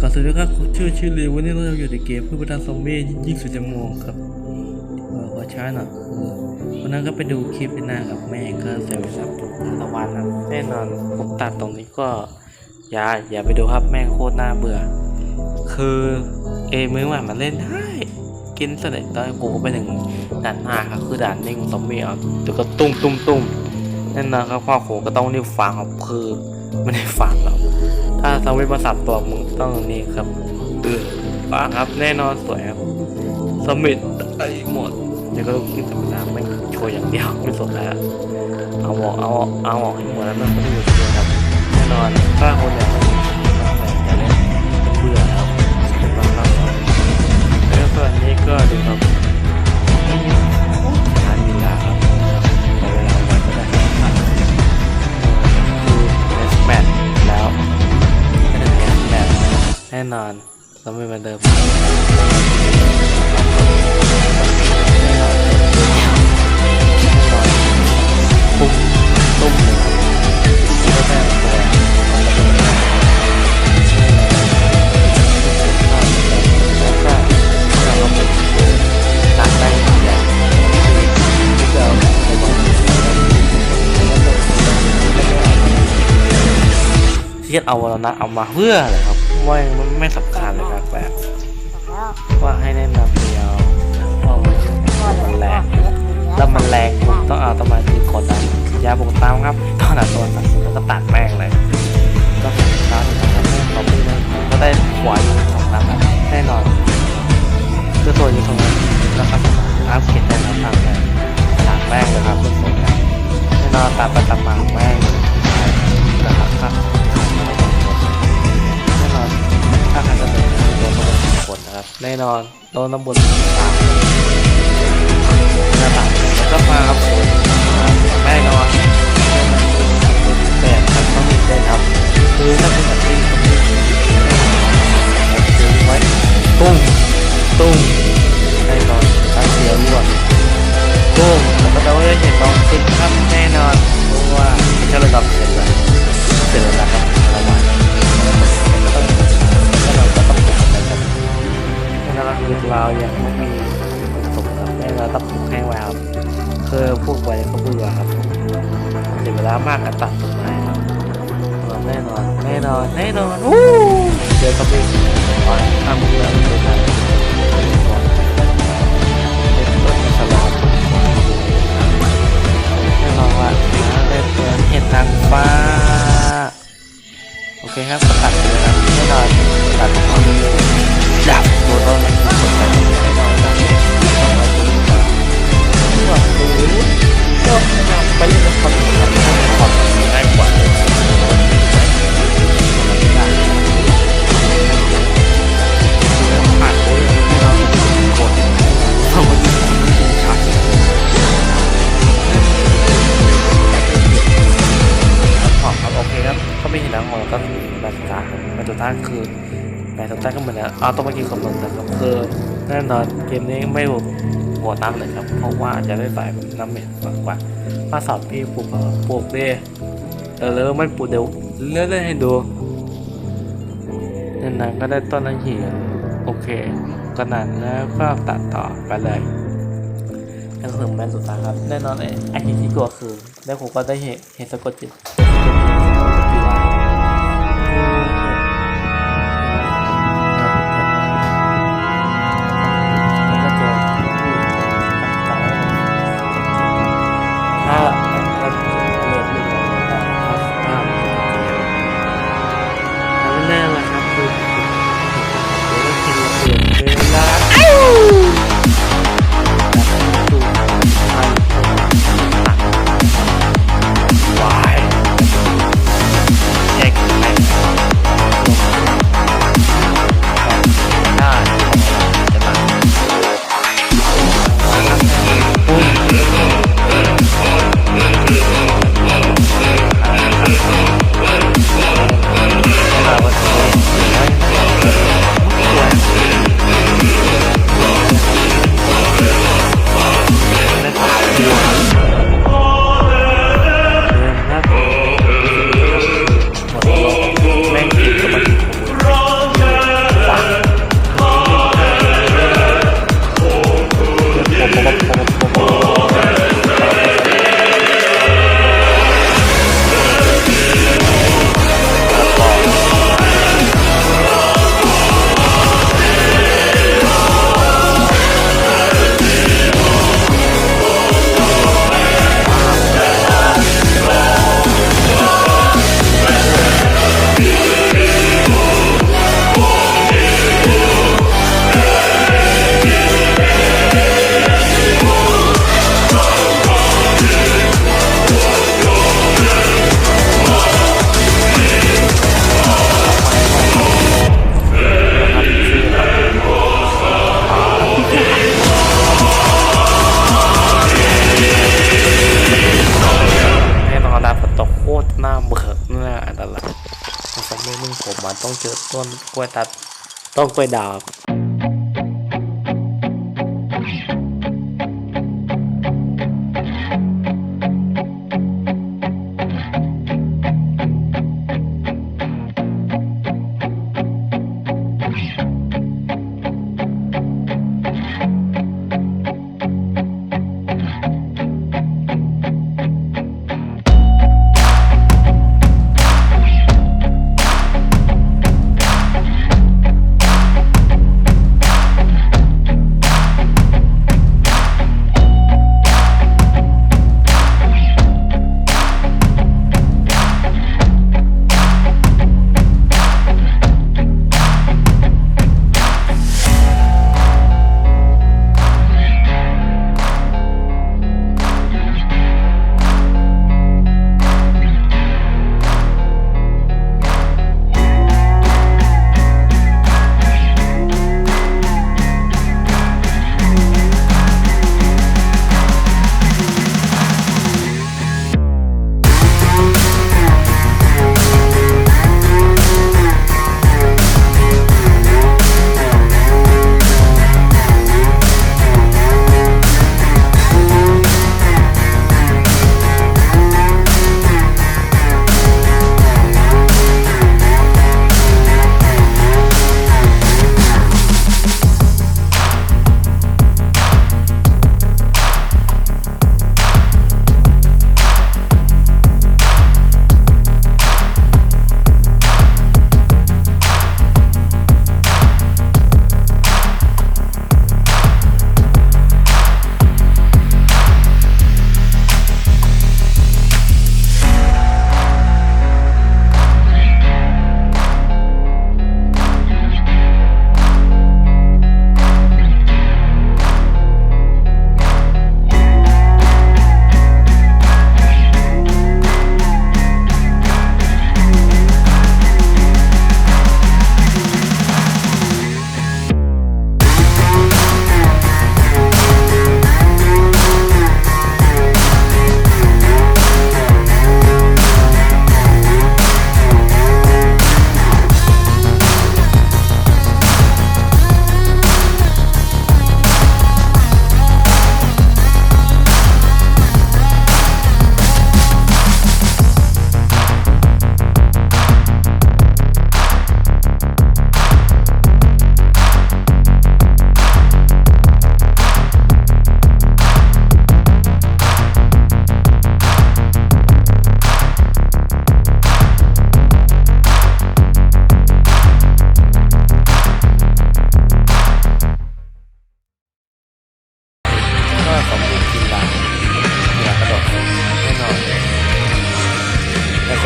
ก่อนสวัสดีครับชื่อชื่อเลียววันนี้เราอยู่ในเกมเพื่อประทานซอมบี้ยิ่งสุดจะมองครับเออขอช้าหน่อยเอวันนั้นก็ไปดูคลิปหน้ากับแม่ก็เสียเวลาตกตะวันครับแน่นอนผมตัดตรงนี้ก็ อย่าอย่าไปดูครับแม่งโคตรน่าเบื่อ คือเอมือใหม่มันเล่นได้ กินเสร็จแล้วกูก็ไปถึงด่านหน้าครับคือด่านนิ่งซอมบี้เอาเดี๋ยวก็ตุ้มตุ้มตุ้มแน่นอนครับพ่อโขก็ต้องรีบฟังครับคือไม่ได้ฟังหรอก ถ้าซอมบี้มาสับตัวมึงต้องนี่ครับเออฟังครับแน่นอนสวยครับสมิธไอ้หมดเดี๋ยวก็กินธรรมดาไม่โชว์อย่างเดียวไม่สนแล้วเอาออกเอาออกเอาออกให้หมดแล้วมันก็ไม่อยู่ที่ครับแน่นอนถ้าคนอยากเล่นอยากเล่นเบื่อแล้วเป็นบางครั้งแล้วส่วนนี้ก็ดูครับ น่นอนเราไม่เหมือนเดิมตุ้มตุ้มเลยก็ได้ตัวตัดได้อย่างเดียวที่จะเอาไปบอกที่จะเอาวรณะเอามาเพื่ออะไรครับ ว่ามันไม่สำคัญเลยครับแบบว่าให้แนะนำเดียวว่ามันแรงแล้วมันแรงผมต้องเอาต้องมาทีกดนะยาบุกตามครับต้องหาตัวสัตว์ก็ตัดแม่งเลย ก็ตามนะครับแม่งเขาไม่ได้ก็ได้หวอยู่สองนัดแน่นอนคือตัวอยู่ตรงนั้นแล้วครับอัพเกรดได้แล้วทางแม่งตัดแม่งเลยครับทุกคนครับแน่นอนตามไปตามมาแม่ง แน่นอนโดนระเบิดสามหน้าต่างก็มาครับผมแน่นอนแต่ครับต้องมีเต้นครับ เรายังไม่มีประสบการณ์แน่เราต้องปลุกให้ไวครับคือพวกไวเขาเบื่อครับเสียเวลามากการตัดต้นไม้ครับแน่นอนแน่นอนแน่นอนอู้เจอกับเองอ๋อทำเรื่องเลยครับเป็นต้นสลับแน่นอนว่าเล่นเกินเห็นนางฟ้าโอเคครับ แบบสุดท้าแบบสุดท้าคือแบบสุดท้าก็เหมือนเอาต้องมากินกับนมนะครับคือแน่นอนเกมนี้ไม่หัวตั้งเลยครับ เพราะว่าจะได้ใส่น้ำเม็ดมากกว่าถ้าสอบพี่ปลูกปลูกดิเออแล้วไม่ปลูกเดี๋ยวเลื่อนให้ดูนานๆก็ได้ต้นละเหียโอเคก็นั้นแล้วก็ตัดต่อไปเลยนั่นคือแมนสุดท้ายครับ แน่นอนไอ้ไอ้ที่กลัวคือแล้วผมก็ได้เห็นเห็นสะกดจิต กล้วยตัด ต้นกล้วยดาว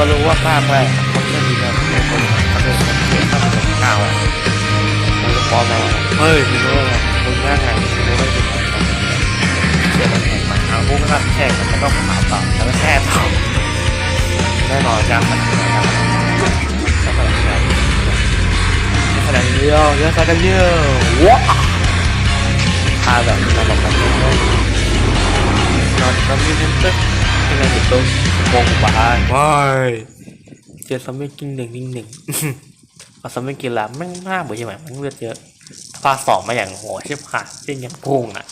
ก็รู้ว่าภาคแรกมันไม่มีนะมีคนกระโดดคนเก่งข้ามกับข้าวอะมันก็พอแม่เฮ้ยมึงรู้ไงมึงง่าไงมึงรู้ไม่ถูกเสียมันแข่งมาเอาพวกนั้นแข่งมันก็ขาวต่อแล้วก็แช่ต่อแน่นอนยังมันนะครับก็ขนาดนั้นขนาดเดียวเยอะขนาดเดียวว้าพาแบบตลกกันเลยนอนก็มีเล่นตึ๊กที่ไหนติดตุ้ง วงบ้านว้ายเจอซัมเมอร์กิ้งหนึ่งกิ้งหนึ่งพอซัมเมอร์กินละแม่งมากเบื่อใช่ไหมมันเลือดเยอะพาสองมาอย่างโหดชิบหายจริงอย่างพุ่งอะ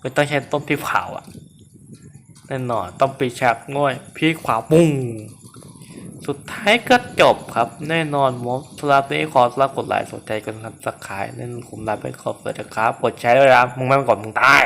ไม่ต้องใช้ต้มพริกเผาอะแน่นอนต้องปีชักง่อยพริกเผาปุ้งสุดท้ายก็จบครับ แน่นอนมอสำหรับนี้ขอสำหรับกดไลค์สนใจกันครับสักขายนั่นผมลาไปขอบคุณนะครับ กดแชร์ด้วยนะมึงไม่กดมึงตาย